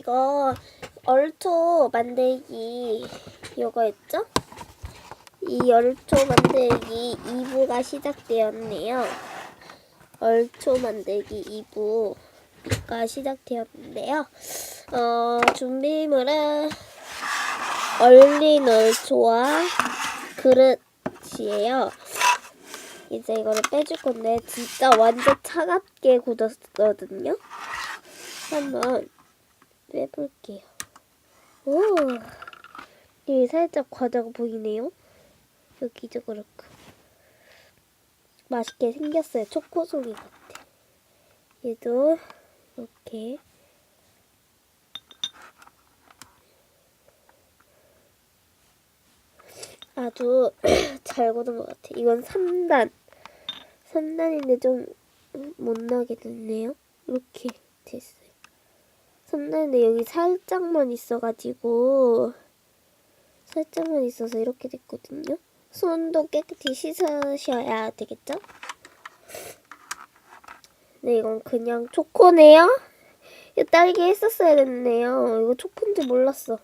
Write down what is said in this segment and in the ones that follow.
이거 얼토 만들기 이거였죠? 이 얼토 만들기 2부가 시작되었네요. 얼토 만들기 2부가 시작되었는데요. 어, 준비물은 얼린 얼토와 그릇이에요. 이제 이거를 빼줄 건데 진짜 완전 차갑게 굳었거든요. 한번 빼볼게요. 오, 여기 살짝 과자가 보이네요. 여기도 그렇고 맛있게 생겼어요. 초코송이 같아. 얘도 이렇게 아주 잘 굳은 것 같아. 이건 3단. 3단인데 좀 못나게 됐네요. 이렇게 됐어 요. 3단인데 여기 살짝만 있어가지고 살짝만 있어서 이렇게 됐거든요. 손도 깨끗이 씻으셔야 되겠죠? 네, 이건 그냥 초코네요. 이거 딸기 했었어야 됐네요. 이거 초코인지 몰랐어.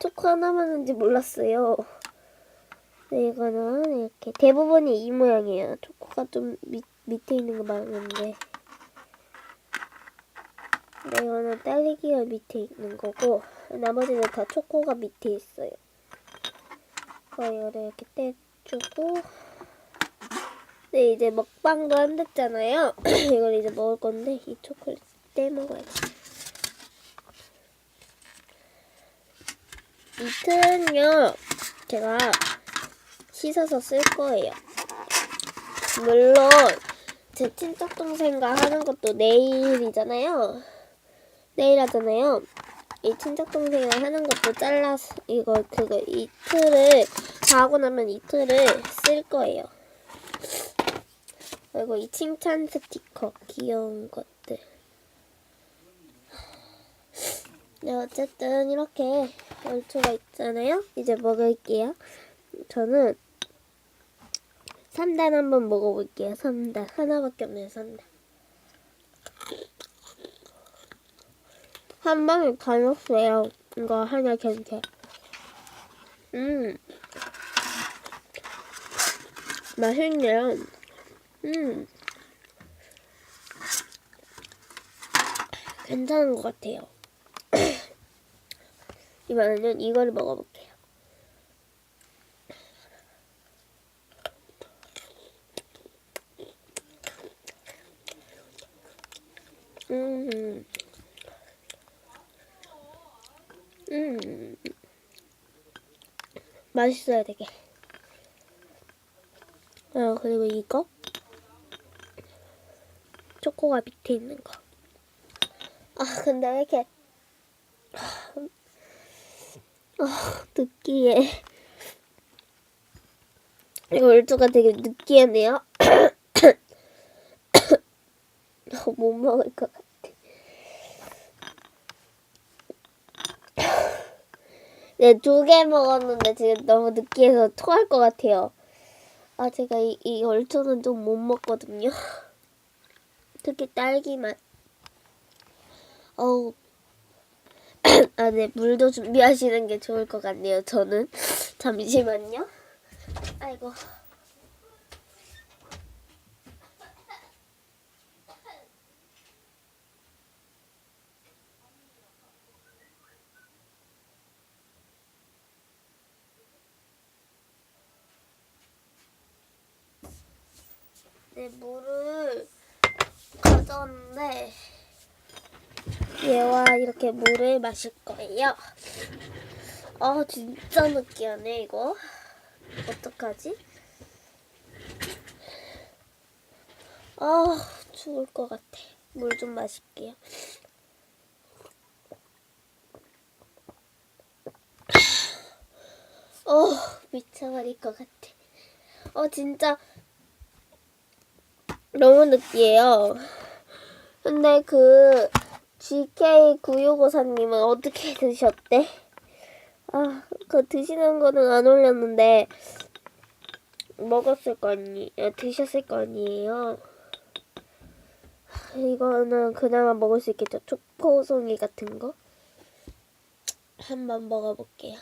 초코 하나만 인지 몰랐어요. 네, 이거는 이렇게 대부분이 이 모양이에요. 초코가 좀 밑, 밑에 있는 거 많은데. 네, 이거는 딸기가 밑에 있는 거고 나머지는 다 초코가 밑에 있어요. 어, 이거를 이렇게 떼주고 네, 이제 먹방도 한댔잖아요. 이걸 이제 먹을 건데 이 초콜릿 떼 먹어야지. 이 틀은요, 제가 씻어서 쓸 거예요. 물론 제 친척 동생과 하는 것도 내일이잖아요. 내일 하잖아요. 이 친척 동생이랑 하는 것도 잘라서 이거 그거 이 틀을 다 하고 나면 이 틀을 쓸 거예요. 그리고 이 칭찬 스티커 귀여운 것들. 네 어쨌든 이렇게 얼추가 있잖아요. 이제 먹을게요. 저는 3단 한번 먹어볼게요. 3단. 하나밖에 없네요. 3단. 한 방에 다 넣었어요. 이거 하나 전체. 음. 맛있네요. 음. 괜찮은 것 같아요. 이번에는 이거를 먹어볼게요. 음. 음. 맛있어요, 되게. 어, 그리고 이거. 초코가 밑에 있는 거. 아, 근데 왜 이렇게. 아, 느끼해. 이거 얼추가 되게 느끼하네요. 못 먹을 것 같아. 네, 두 개 먹었는데 지금 너무 느끼해서 토할 것 같아요. 아, 제가 이, 이 얼초는 좀 못 먹거든요. 특히 딸기맛. 어우. 아, 네, 물도 준비하시는 게 좋을 것 같네요, 저는. 잠시만요. 아이고. 네, 물을 가져왔는데 얘와 이렇게 물을 마실 거예요. 아 진짜 느끼하네 이거. 어떡하지? 아 죽을 것 같아. 물 좀 마실게요. 어 미쳐버릴 것 같아. 어 진짜 너무 느끼해요. 근데 그 GK9654님은 어떻게 드셨대? 아, 그 드시는 거는 안 올렸는데 먹었을 거 아니, 아, 드셨을 거 아니에요. 이거는 그나마 먹을 수 있겠죠. 초코송이 같은 거. 한번 먹어볼게요.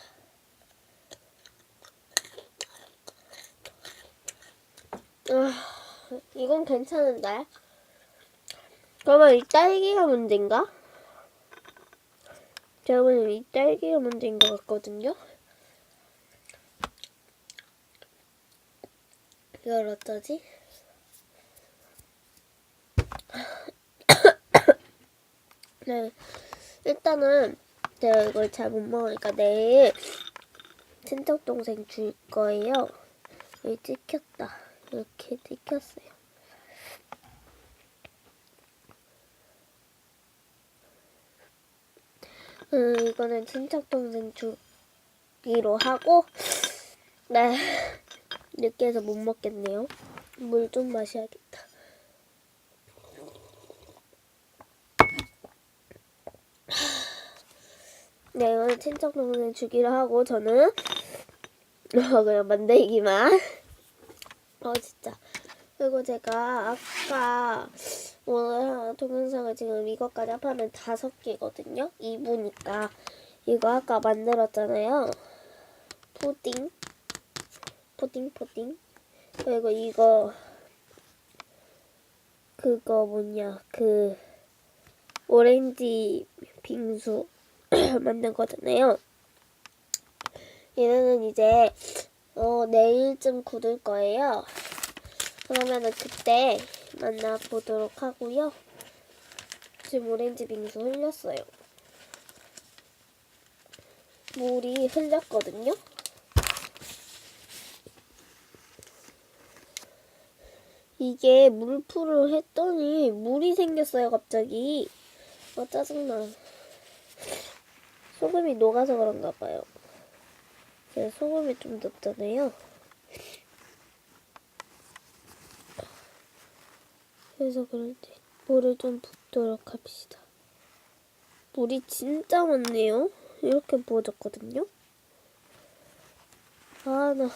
아, 이건 괜찮은데? 그러면 이 딸기가 문제인가? 제가 보기엔 이 딸기가 문제인 것 같거든요? 이걸 어쩌지? 네, 일단은 제가 이걸 잘 못 먹으니까 내일 친척 동생 줄 거예요. 여기 찍혔다. 이렇게 찍혔어요. 음, 이거는 친척 동생 주기로 하고, 네, 늦게 해서 못 먹겠네요. 물 좀 마셔야겠다. 네, 이거는 친척 동생 주기로 하고, 저는, 어, 그냥 만들기만. 어, 진짜. 그리고 제가 아까 오늘 동영상을 지금 이것까지 합하면 다섯 개거든요. 2부니까. 이거 아까 만들었잖아요. 푸딩. 푸딩, 푸딩. 그리고 이거, 그거 뭐냐, 그, 오렌지 빙수 만든 거잖아요. 얘는 이제, 어, 내일쯤 굳을 거예요. 그러면은 그때 만나보도록 하고요. 지금 오렌지 빙수 흘렸어요. 물이 흘렸거든요. 이게 물풀을 했더니 물이 생겼어요, 갑자기. 아, 짜증나. 소금이 녹아서 그런가 봐요. 제가 소금이 좀 넣었잖아요. 그래서 그런지 물을 좀 붓도록 합시다. 물이 진짜 많네요. 이렇게 부어졌거든요. 아, 나.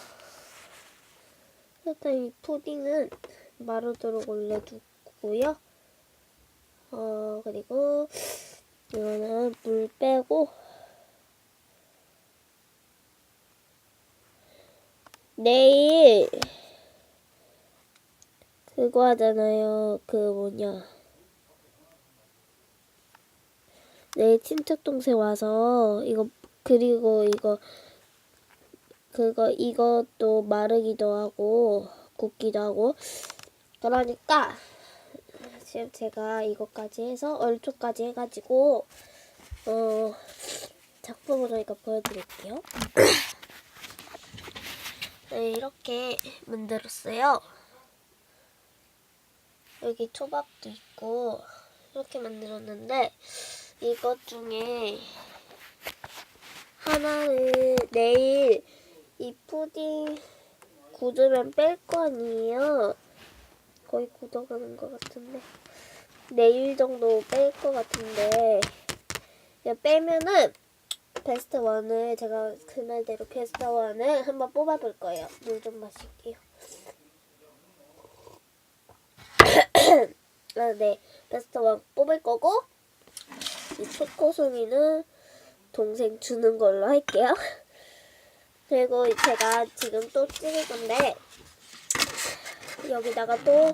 일단 이 푸딩은 마르도록 올려두고요. 어, 그리고 이거는 물 빼고 내일 그거 하잖아요. 그 뭐냐. 내 친척 동생 와서 이거 그리고 이거 그거 이것도 마르기도 하고 굽기도 하고 그러니까 지금 제가 이것까지 해서 얼초까지 해가지고 어 작품으로 이거 보여드릴게요. 네, 이렇게 만들었어요. 여기 초밥도 있고 이렇게 만들었는데 이것 중에 하나는 내일 이 푸딩 굳으면 뺄 거 아니에요. 거의 굳어가는 것 같은데 내일 정도 뺄 것 같은데 빼면은 베스트 원을 제가 그날대로 베스트 원을 한번 뽑아볼 거예요. 물 좀 마실게요. 아, 네. 베스트 원 뽑을 거고, 이 초코송이는 동생 주는 걸로 할게요. 그리고 제가 지금 또 찍을 건데, 여기다가 또,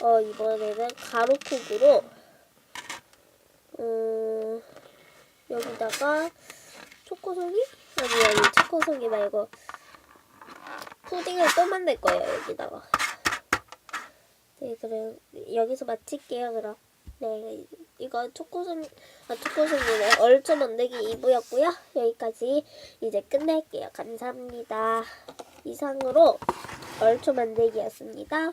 어, 이번에는 가루쿡으로, 음, 여기다가 초코송이? 아니, 아니, 초코송이 말고, 푸딩을 또 만들 거예요, 여기다가. 네, 그럼 여기서 마칠게요, 그럼. 네, 이거 초코송, 아, 초코송이네. 얼초 만들기 2부였고요. 여기까지 이제 끝낼게요. 감사합니다. 이상으로 얼초 만들기였습니다.